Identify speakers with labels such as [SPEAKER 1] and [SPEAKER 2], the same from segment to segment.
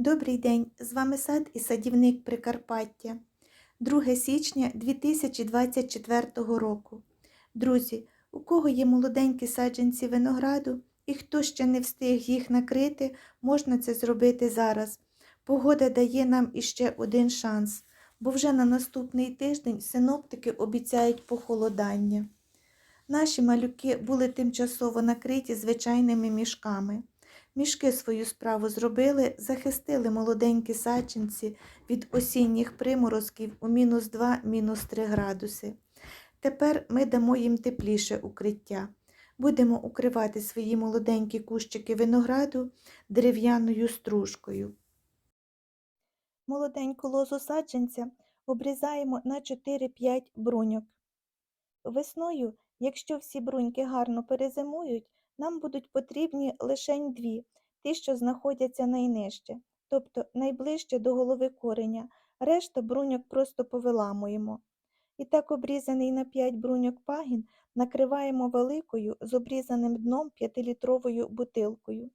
[SPEAKER 1] Добрий день! З вами сад і садівник Прикарпаття. 2 січня 2024 року. Друзі, у кого є молоденькі саджанці винограду і хто ще не встиг їх накрити, можна це зробити зараз. Погода дає нам іще один шанс, бо вже на наступний тиждень синоптики обіцяють похолодання. Наші малюки були тимчасово накриті звичайними мішками. Мішки свою справу зробили, захистили молоденькі саджанці від осінніх приморозків у мінус 2, мінус 3 градуси. Тепер ми дамо їм тепліше укриття. Будемо укривати свої молоденькі кущики винограду дерев'яною стружкою. Молоденьку лозу саджанця обрізаємо на 4-5 бруньок. Весною, якщо всі бруньки гарно перезимують, нам будуть потрібні лишень дві, ті, що знаходяться найнижче, тобто найближче до голови кореня, решта бруньок просто повиламуємо. І так обрізаний на 5 бруньок пагін накриваємо великою з обрізаним дном 5-літровою бутилкою.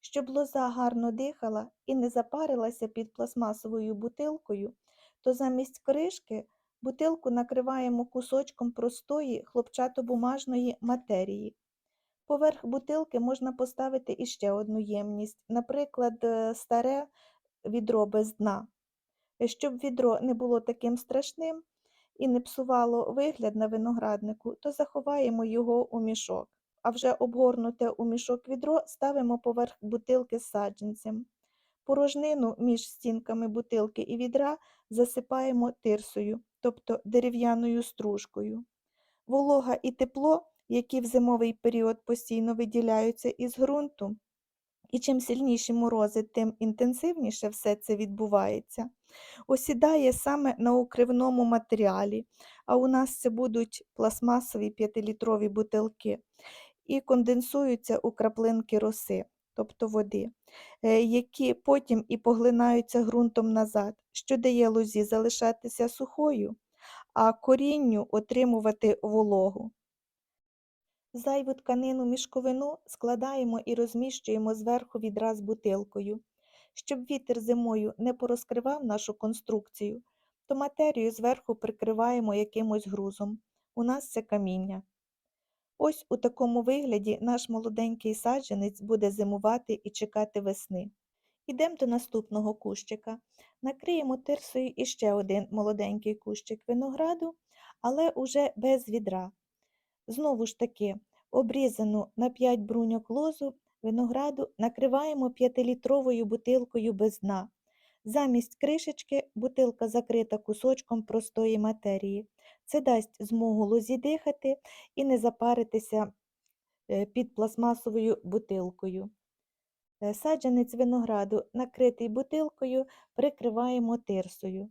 [SPEAKER 1] Щоб лоза гарно дихала і не запарилася під пластмасовою бутилкою, то замість кришки бутилку накриваємо кусочком простої хлопчатобумажної матерії. Поверх бутилки можна поставити іще одну ємність, наприклад, е, старе відро без дна. Щоб відро не було таким страшним і не псувало вигляд на винограднику, то заховаємо його у мішок, а вже обгорнуте у мішок відро ставимо поверх бутилки з саджанцем. Порожнину між стінками бутилки і відра засипаємо тирсою, тобто дерев'яною стружкою. Волога і тепло які в зимовий період постійно виділяються із ґрунту. І чим сильніші морози, тим інтенсивніше все це відбувається. Осідає саме на укривному матеріалі, а у нас це будуть пластмасові 5-літрові бутилки, і конденсуються у краплинки роси, тобто води, е, які потім і поглинаються ґрунтом назад, що дає лозі залишатися сухою, а корінню отримувати вологу. Зайву тканину мішковину складаємо і розміщуємо зверху відра з бутилкою. Щоб вітер зимою не порозкривав нашу конструкцію, то матерію зверху прикриваємо якимось грузом. У нас це каміння. Ось у такому вигляді наш молоденький саджанець буде зимувати і чекати весни. Ідемо до наступного кущика. Накриємо тирсою іще один молоденький кущик винограду, але уже без відра. Знову ж таки, обрізану на 5 бруньок лозу винограду накриваємо 5-літровою бутилкою без дна. Замість кришечки бутилка закрита кусочком простої матерії. Це дасть змогу лозі дихати і не запаритися е, під пластмасовою бутилкою. Е, саджанець винограду, накритий бутилкою, прикриваємо тирсою.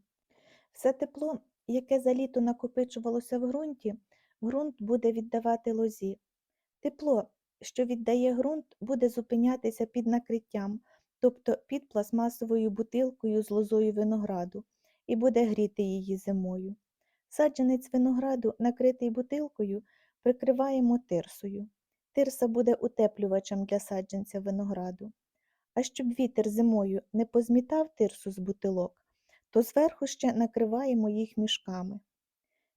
[SPEAKER 1] Все тепло, яке за літо накопичувалося в ґрунті, ґрунт буде віддавати лозі. Тепло, що віддає ґрунт, буде зупинятися під накриттям, тобто під пластмасовою бутилкою з лозою винограду, і буде гріти її зимою. Саджанець винограду, накритий бутилкою, прикриваємо тирсою. Тирса буде утеплювачем для саджанця винограду. А щоб вітер зимою не позмітав тирсу з бутилок, то зверху ще накриваємо їх мішками.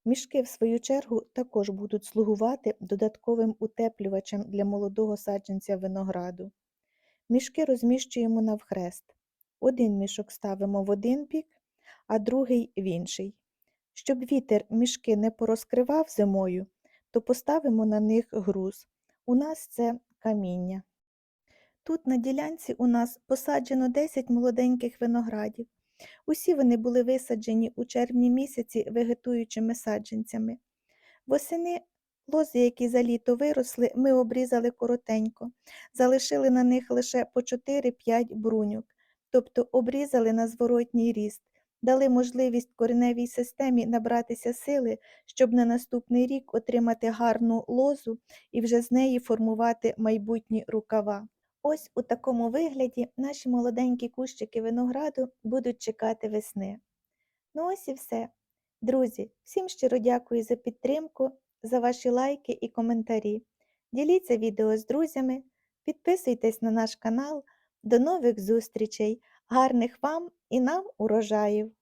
[SPEAKER 1] Мішки, в свою чергу, також будуть слугувати додатковим утеплювачем для молодого саджанця винограду. Мішки розміщуємо навхрест. Один мішок ставимо в один бік, а другий в інший. Щоб вітер мішки не порозкривав зимою, то поставимо на них груз. У нас це каміння. Тут на ділянці у нас посаджено 10 молоденьких виноградів. Усі вони були висаджені у червні місяці вегетуючими саджанцями. Восени лози, які за літо виросли, ми обрізали коротенько, залишили на них лише по 4-5 бруньок, тобто обрізали на зворотній ріст, дали можливість кореневій системі набратися сили, щоб на наступний рік отримати гарну лозу і вже з неї формувати майбутні рукава. Ось у такому вигляді наші молоденькі кущики винограду будуть чекати весни. Ну ось і все. Друзі, всім щиро дякую за підтримку, за ваші лайки і коментарі. Діліться відео з друзями, підписуйтесь на наш канал, До нових зустрічей, гарних вам і нам урожаїв!